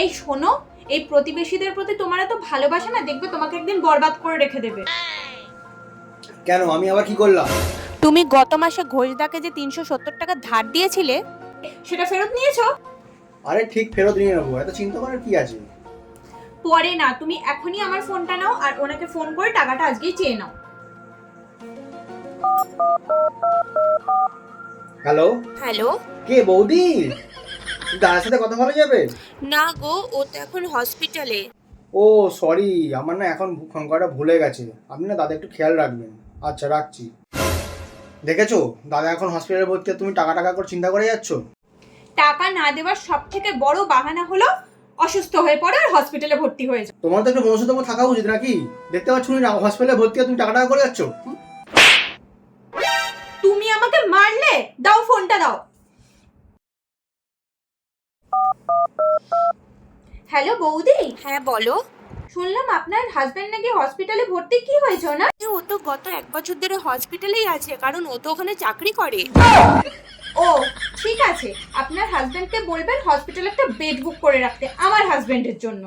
এই শোনো এই প্রতিবেশীদের প্রতি তোমার এত ভালোবাসা না দেখবে তোমাকে একদিন বরবাদ করে রেখে দেবে। কেন? আমি আবার কি করলাম? তুমি গত মাসে ঘোষদাকে যে তিনশো সত্তর টাকা ধার দিয়েছিলে সেটা ফেরত নিয়েছো? আরে ঠিক ফেরত নিয়ে নেব। এত চিন্তা করার কি আছে? পরে না তুমি এখনই আমার ফোনটা নাও আর ওনাকে ফোন করে টাকাটা আজকেই চেয়ে নাও। হ্যালো? হ্যালো? কে বৌদি? দাদার সাথে কথা বলা যাবে? না গো ও তো এখন হসপিটালে ও সরি আমার না এখন ফোন করাটা ভুলে গেছে। আপনি না দাদা একটু খেয়াল রাখবেন। আচ্ছা রাখছি। দেখেছ? দাদা এখন হসপিটালে ভর্তি তুমি টাকা টাকা করে চিন্তা করে যাচ্ছ? টাকা না দেওয়ার সব থেকে বড় বাহানা হলো অসুস্থ হয়ে পড়ে আর হসপিটালে ভর্তি হয়ে যায় তোমার তো একটু মনুষ্যতম থাকা উচিত নাকি? দেখতে পাচ্ছ না হসপিটালে ভর্তি তুমি টাকা টাকা করে যাচ্ছ? তুমি আমাকে মারলে? দাও ফোনটা দাও। হ্যালো বৌদি হ্যাঁ বলো শুনলাম আপনার হাজবেন্ড নাকি হসপিটালে ভর্তি কি হয়েছে না ও তো গত এক বছর ধরে হসপিটালেই আছে কারণ ও তো ওখানে চাকরি করে ও ঠিক আছে আপনার হাজবেন্ডকে বলবেন হসপিটালে একটা বেড বুক করে রাখতে আমার হাজবেন্ডের জন্য